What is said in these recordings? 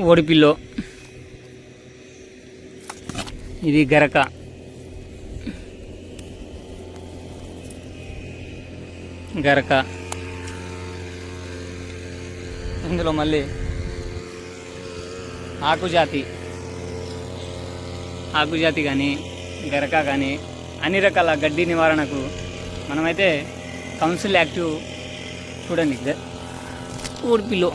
ఓడిపిల్లో. ఇది గరక. గరక. ఇందులో మళ్ళీ ఆకుజాతి. ఆకుజాతి కానీ గరక కానీ అన్ని రకాల గడ్డి నివారణకు మనమైతే కౌన్సిల్ యాక్టివ్ చూడండి. ఊడిపిలో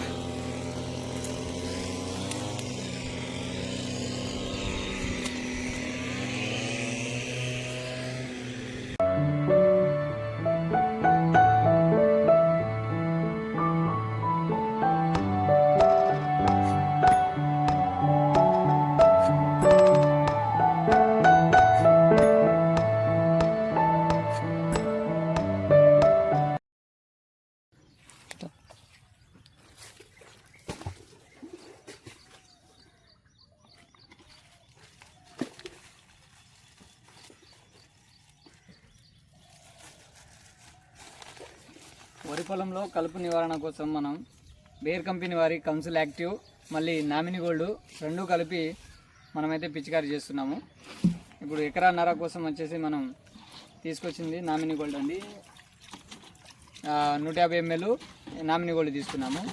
వరి పొలంలో కలుపు నివారణ కోసం మనం బేర్ కంపెనీ వారి కౌన్సిల్ యాక్టివ్ మళ్ళీ నామిని గోల్డ్ రెండు కలిపి మనమైతే పిచికారీ చేస్తున్నాము. ఇప్పుడు ఎకరాన్నర కోసం వచ్చేసి మనం తీసుకొచ్చింది నామిని గోల్డ్ అండి. నూట యాభై ఎంఎల్ నామిని గోల్డ్ తీసుకున్నాము.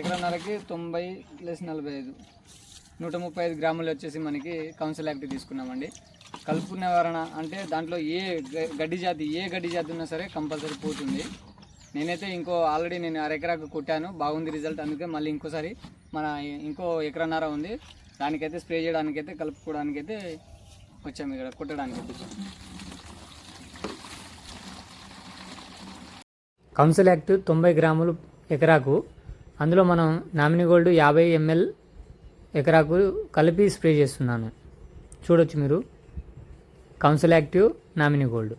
ఎకరాన్నరకి తొంభై ప్లస్ నలభై ఐదు. నూట ముప్పై ఐదు గ్రాములు వచ్చేసి మనకి కౌన్సిల్ యాక్ట్ తీసుకున్నామండి. కలుపు నివారణ అంటే దాంట్లో ఏ గడ్డి జాతి ఏ గడ్డి జాతి ఉన్నా సరే కంపల్సరీ పోతుంది. నేనైతే ఇంకో ఆల్రెడీ నేను అరెకరాకు కొట్టాను బాగుంది రిజల్ట్ అందుకే మళ్ళీ ఇంకోసారి మన ఇంకో ఎకరన్నర ఉంది. దానికైతే స్ప్రే చేయడానికైతే కలుపుకోవడానికైతే వచ్చాము ఇక్కడ కొట్టడానికి. కౌన్సిల్ యాక్ట్ తొంభై గ్రాములు ఎకరాకు అందులో మనం నామినీ గోల్డ్ యాభై ఎంఎల్ ఎకరాకు కలిపి స్ప్రే చేస్తున్నాను. చూడొచ్చు మీరు. Council active nominee gold